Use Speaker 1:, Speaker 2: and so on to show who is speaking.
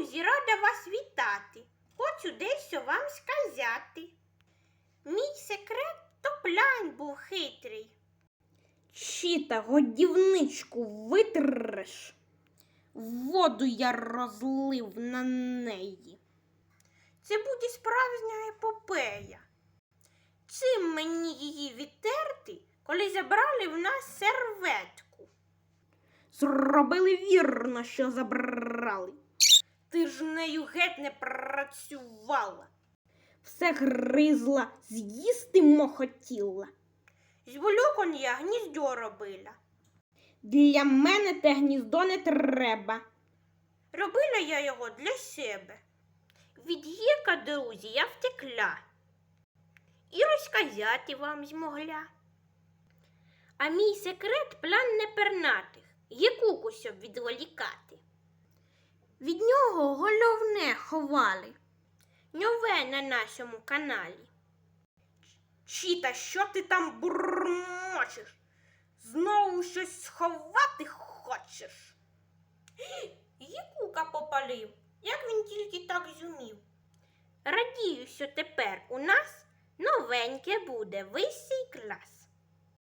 Speaker 1: друзі, рада вас вітати. Хочу дещо вам сказати. Мій секрет то план був хитрий.
Speaker 2: Чіта, годівничку витреш. Воду я розлив на неї.
Speaker 1: Це буде справжня епопея. Чим мені її відтерти, коли забрали в нас серветку?
Speaker 2: Зробили вірно, що забрали.
Speaker 1: Ти ж нею геть не працювала.
Speaker 2: Все гризла, з'їсти мохотіла.
Speaker 1: З волокон я гніздо робила.
Speaker 2: Для мене те гніздо не треба.
Speaker 1: Робила я його для себе. Від гіка, друзі, я втекла. І розказати вам змогла. А мій секрет план не пернатих, гікуку, щоб відволікати. Від нього головне ховали. Нове на нашому каналі. Чіта, що ти там бурмочеш? Знову щось сховати хочеш? Гікука попалив, як він тільки так зумів. Радію, що тепер у нас новеньке буде вищий клас.